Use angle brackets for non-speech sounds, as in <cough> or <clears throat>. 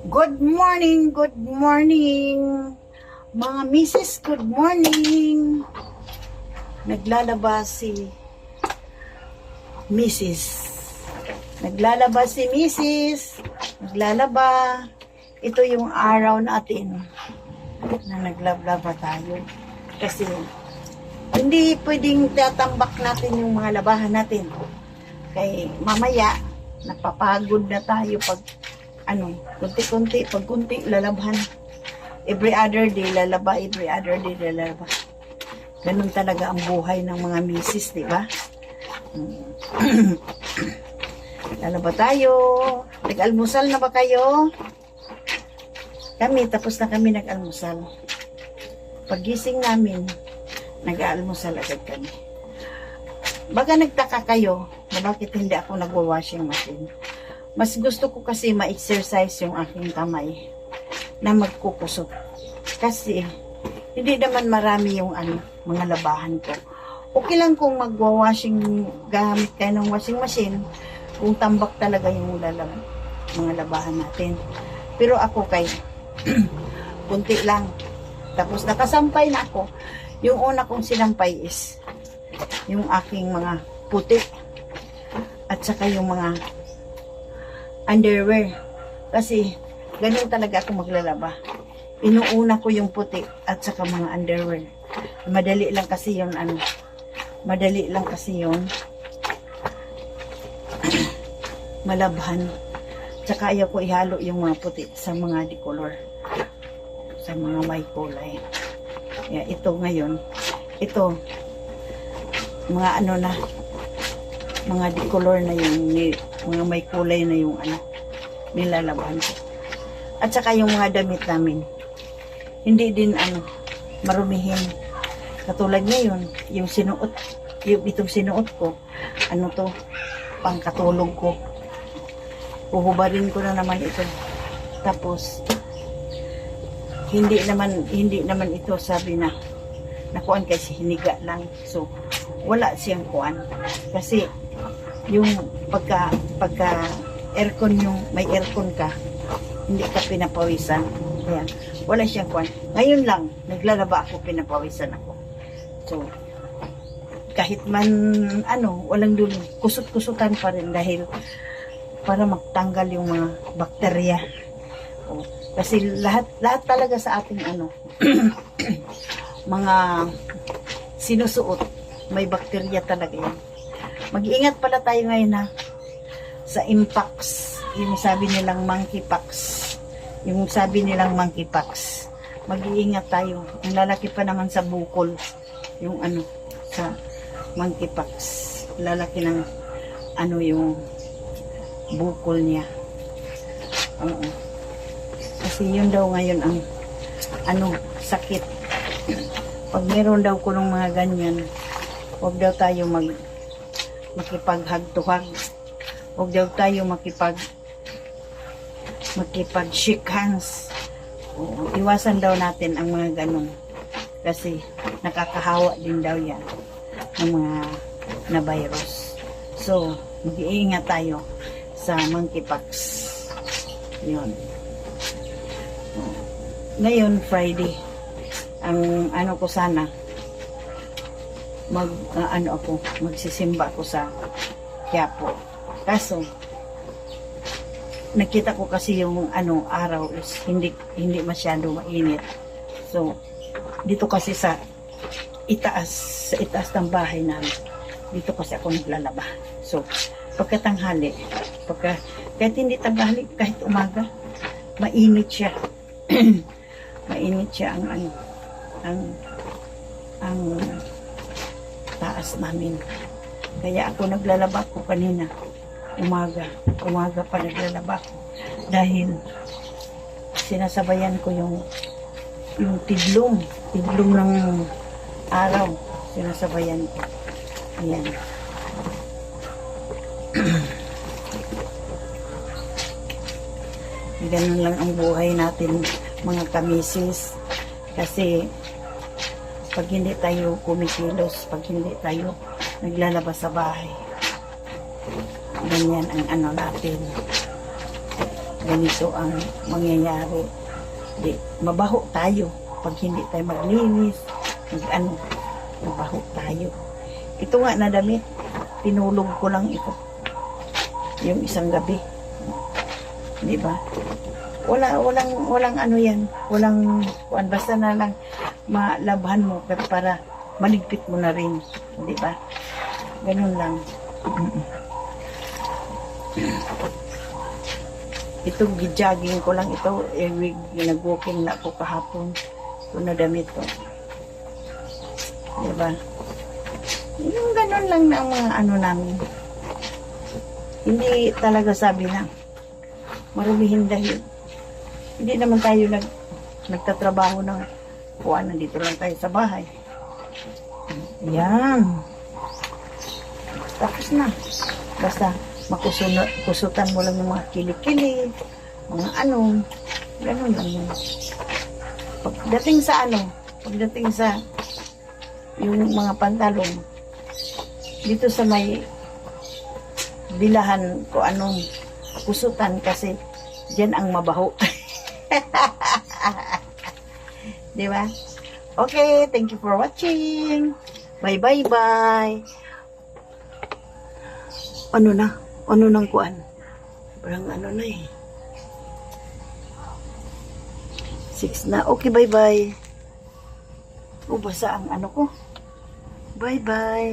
Good morning, good morning. Mga misis, good morning. Naglalaba si Mrs. Naglalaba si Mrs. Naglalaba. Ito yung araw natin na naglablaba tayo. Kasi hindi pwedeng tatambak natin yung mga labahan natin. Kay mamaya, napapagod na tayo pag ano, kunti-kunti, pag kunti, lalabhan. Every other day, lalaba, every other day, lalaba. Ganun talaga ang buhay ng mga misis, di ba? Mm. <clears throat> lalaba tayo. Nag-almusal na ba kayo? Kami, tapos na kami nag-almusal. Pagising namin, nag-aalmusal agad kami. Baga nagtaka kayo na bakit hindi ako nagwa-washing machine. Mas gusto ko kasi ma-exercise yung aking kamay na magkukusot. Kasi hindi naman marami yung ano, mga labahan ko. Okay lang kung magwa-washing gamit kayo ng washing machine kung tambak talaga yung lalab, mga labahan natin. Pero ako kay <clears throat> kunti lang. Tapos nakasampay na ako. Yung una kong sinampay is yung aking mga puti at saka yung mga underwear. Kasi ganun talaga ako maglalaba. Inuuna ko yung puti at saka mga underwear. Madali lang kasi yun ano. Madali lang kasi yun. <clears throat> Malabhan. Tsaka ayaw ko ihalo yung mga puti sa mga decolor. Sa mga may kulay. Yeah, ito ngayon. Ito. Mga ano na. Mga decolor na yung mga may kulay na yung ano. Nilalaban ko. At saka yung mga damit namin. Hindi din ano. Marumihin. Katulad ngayon. Yung sinuot. Yung itong sinuot ko. Ano to. Pangkatulog ko. Uhubarin ko na naman ito. Tapos, hindi naman hindi naman ito sabi na nakuan kasi hiniga lang so wala siyang kuan kasi yung pagka pagka aircon yung may aircon ka hindi ka pinapawisan. Kaya wala siyang kuan ngayon lang naglalaba ako pinapawisan ako. So kahit man ano walang dulo kusot-kusutan pa rin dahil para magtanggal yung mga bakterya. O, kasi lahat lahat talaga sa ating ano <clears throat> mga sinusuot may bakterya talaga yan. Mag-iingat pala tayo ngayon na sa impax. Yung sabi nilang monkeypox. Yung sabi nilang monkeypox. Mag-iingat tayo. Ang lalaki pa naman sa bukol. Yung ano, sa monkeypox. Lalaki ng ano yung bukol niya. Oo. Kasi yun daw ngayon ang ano, sakit. Pag meron daw ko ng mga ganyan, huwag daw tayo mag makipaghagtuhag. Huwag daw tayo makipag makipag shake hands. Oo, iwasan daw natin ang mga ganun. Kasi nakakahawa din daw yan ng mga na virus. So, mag-iingat tayo sa monkeypox. Yun. Ngayon, Friday. Ang ano ko sana, mag, ah, ano ako, magsisimba ako sa Quiapo. Kaso, nakita ko kasi yung ano araw is hindi hindi masyado mainit. So, dito kasi sa itaas, sa itaas ng bahay namin, dito kasi ako naglalaba. So, pagkatanghali, pagka, kahit hindi tanghali, kahit umaga, mainit siya. <clears throat> mainit siya ang ano, ang ang taas namin. Kaya ako naglalaba ko kanina. Umaga. Umaga pa naglalaba ko. Dahil sinasabayan ko yung yung tidlong. Tidlong ng araw. Sinasabayan ko. Ayan. <clears throat> Ganun lang ang buhay natin mga kamisis. Kasi pag hindi tayo kumikilos, pag hindi tayo naglalabas sa bahay. Ganyan ang ano natin. ganito ang mangyayari. Di, mabaho tayo pag hindi tayo maglinis, mag ano, mabaho tayo. Ito nga na damit, tinulog ko lang ito. Yung isang gabi. Di ba? Wala, walang, walang ano yan. Walang, basta na lang malabhan mo pero para maligpit mo na rin. Di ba? Ganun lang. Ito, gijogging ko lang ito. Eh, nag-walking na ako kahapon. Ito na damit ko. Di ba? Yung ganun lang na mga ano namin. Hindi talaga sabi na marumihin dahil hindi naman tayo nag nagtatrabaho ng kuha nandito lang tayo sa bahay. Yan. Tapos na. Basta makusunod, kusutan mo lang yung mga kilikili, mga ano, ganun lang yun. Pagdating sa ano, pagdating sa yung mga pantalon, dito sa may bilahan ko anong kusutan kasi diyan ang mabaho. <laughs> Di ba? Okay, thank you for watching. Bye bye bye. Ano na? Ano nang kuan? Parang ano na eh. Six na. Okay, bye bye. O, basa ang ano ko. Bye bye.